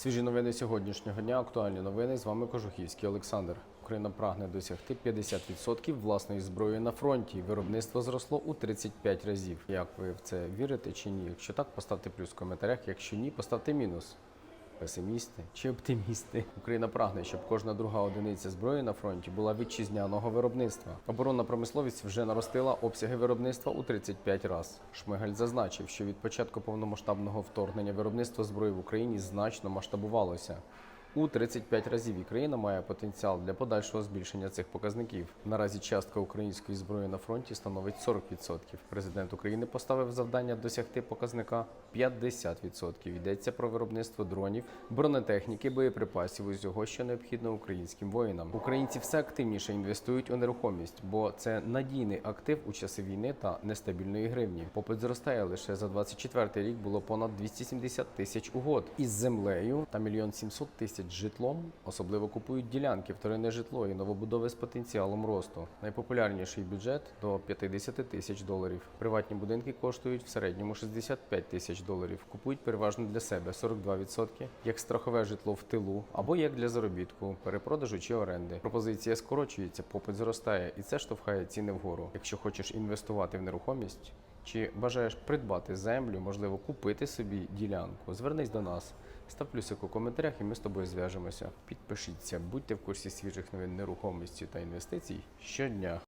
Свіжі новини сьогоднішнього дня. Актуальні новини. З вами Кожухівський Олександр. Україна прагне досягти 50% власної зброї на фронті. Виробництво зросло у 35 разів. Як ви в це вірите чи ні? Якщо так, поставте плюс в коментарях. Якщо ні, поставте мінус. Песимісти чи оптимісти? Україна прагне, щоб кожна друга одиниця зброї на фронті була вітчизняного виробництва. Оборонна промисловість вже наростила обсяги виробництва у 35 раз. Шмигаль зазначив, що від початку повномасштабного вторгнення виробництво зброї в Україні значно масштабувалося. У 35 разів і країна має потенціал для подальшого збільшення цих показників. Наразі частка української зброї на фронті становить 40%. Президент України поставив завдання досягти показника 50%. Йдеться про виробництво дронів, бронетехніки, боєприпасів, усього, що необхідно українським воїнам. Українці все активніше інвестують у нерухомість, бо це надійний актив у часи війни та нестабільної гривні. Попит зростає лише за 24 рік було понад 270 тисяч угод із землею та мільйон 700 тисяч житлом. Особливо купують ділянки, вторинне житло і новобудови з потенціалом росту. Найпопулярніший бюджет до 50 тисяч доларів. Приватні будинки коштують в середньому 65 тисяч доларів. Купують переважно для себе 42%, як страхове житло в тилу або як для заробітку, перепродажу чи оренди. Пропозиція скорочується, попит зростає, і це штовхає ціни вгору. Якщо хочеш інвестувати в нерухомість. Чи бажаєш придбати землю, можливо, купити собі ділянку? Звернись до нас, став плюсик у коментарях, і ми з тобою зв'яжемося. Підпишіться, будьте в курсі свіжих новин нерухомості та інвестицій щодня.